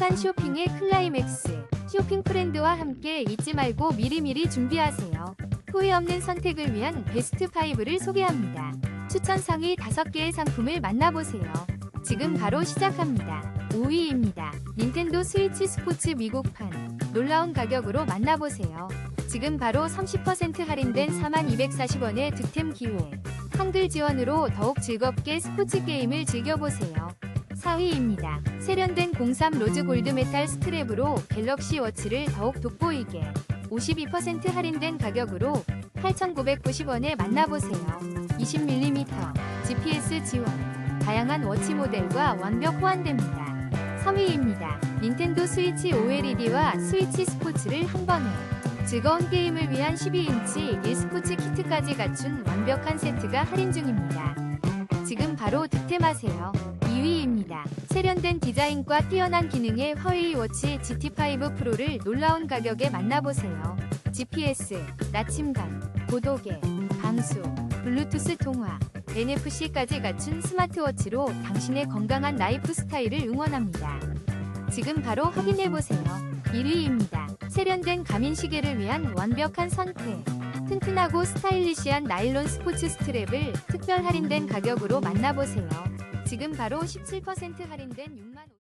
완벽한 쇼핑의 클라이맥스. 쇼핑 프렌드와 함께 잊지 말고 미리미리 준비하세요. 후회 없는 선택을 위한 베스트 5를 소개합니다. 추천 상위 5개의 상품을 만나보세요. 지금 바로 시작합니다. 5위입니다. 닌텐도 스위치 스포츠 미국판. 놀라운 가격으로 만나보세요. 지금 바로 30% 할인된 4240원의 득템 기회. 한글 지원으로 더욱 즐겁게 스포츠 게임을 즐겨보세요. 4위입니다. 세련된 03 로즈 골드 메탈 스트랩으로 갤럭시 워치를 더욱 돋보이게 52% 할인된 가격으로 8,990원에 만나보세요. 20mm GPS 지원, 다양한 워치 모델과 완벽 호환됩니다. 3위입니다. 닌텐도 스위치 OLED와 스위치 스포츠를 한 번에 즐거운 게임을 위한 12인치 1스포츠 키트까지 갖춘 완벽한 세트가 할인 중입니다. 지금 바로 득템하세요. 2위입니다. 세련된 디자인과 뛰어난 기능의 화웨이 워치 GT5 프로를 놀라운 가격에 만나보세요. GPS, 나침반, 고도계, 방수, 블루투스 통화, NFC까지 갖춘 스마트워치로 당신의 건강한 라이프 스타일을 응원합니다. 지금 바로 확인해보세요. 1위입니다. 세련된 가민 시계를 위한 완벽한 선택. 튼튼하고 스타일리시한 나일론 스포츠 스트랩을 특별 할인된 가격으로 만나보세요. 지금 바로 17% 할인된 6만 5